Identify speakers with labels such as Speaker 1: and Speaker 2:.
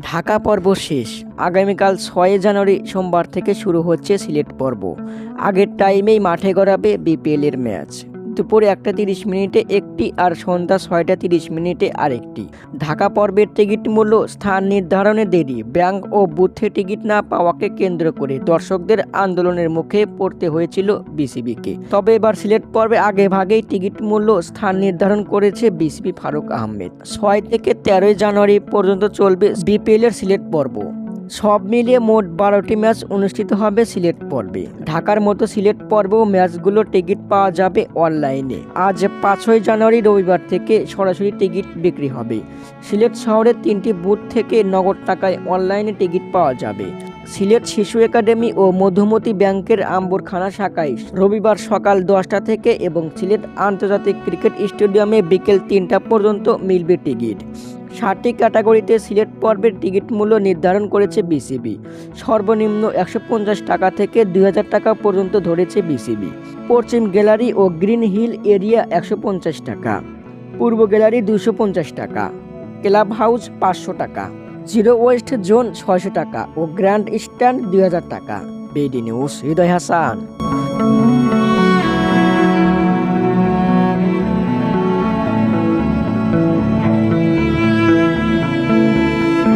Speaker 1: ঢাকা পর্ব শেষ। আগামীকাল ছয় জানুয়ারি সোমবার থেকে শুরু হচ্ছে সিলেট পর্ব। আগের টাইমেই মাঠে গড়াবে বিপিএলের ম্যাচ দুপুরে একটা তিরিশ মিনিটে একটি আর সন্ধ্যা ছয়টা তিরিশ মিনিটে আরেকটি। ঢাকা পর্বের টিকিট মূল্য স্থান নির্ধারণে দেরি। ব্যাংক ও বুথে টিকিট না পাওয়াকে কেন্দ্র করে দর্শকদের আন্দোলনের মুখে পড়তে হয়েছিল বিসিবিকে। তবে এবার সিলেট পর্বে আগে ভাগেই টিকিট মূল্য স্থান নির্ধারণ করেছে বিসিবি ফারুক আহমেদ। ছয় থেকে তেরোই জানুয়ারি পর্যন্ত চলবে বিপিএল এর সিলেট পর্ব। সব মিলিয়ে মোট বারোটি ম্যাচ অনুষ্ঠিত হবে সিলেট পর্বে। ঢাকার মতো সিলেট পর্বেও ম্যাচগুলোর টিকিট পাওয়া যাবে অনলাইনে। আজ পাঁচই জানুয়ারি রবিবার থেকে সরাসরি টিকিট বিক্রি হবে। সিলেট শহরের তিনটি বুথ থেকে নগদ টাকায় অনলাইনে টিকিট পাওয়া যাবে। সিলেট শিশু একাডেমি ও মধুমতি ব্যাংকের আম্বরখানা শাখায় রবিবার সকাল দশটা থেকে এবং সিলেট আন্তর্জাতিক ক্রিকেট স্টেডিয়ামে বিকেল তিনটা পর্যন্ত মিলবে টিকিট। ষাটটি ক্যাটাগরিতে সিলেট পর্বের টিকিট মূল্য নির্ধারণ করেছে বিসিবি। সর্বনিম্ন একশো পঞ্চাশ টাকা থেকে দুই হাজার টাকা পর্যন্ত ধরেছে বিসিবি। পশ্চিম গ্যালারি ও গ্রিন হিল এরিয়া একশো পঞ্চাশ টাকা। পূর্ব গ্যালারি দুশো টাকা। ক্লাব হাউস পাঁচশো টাকা। জিরো ওয়েস্ট জোন ছয়শো টাকা। ও গ্র্যান্ড স্ট্যান্ড দুই হাজার টাকা। BD news, Hridoy Hasan.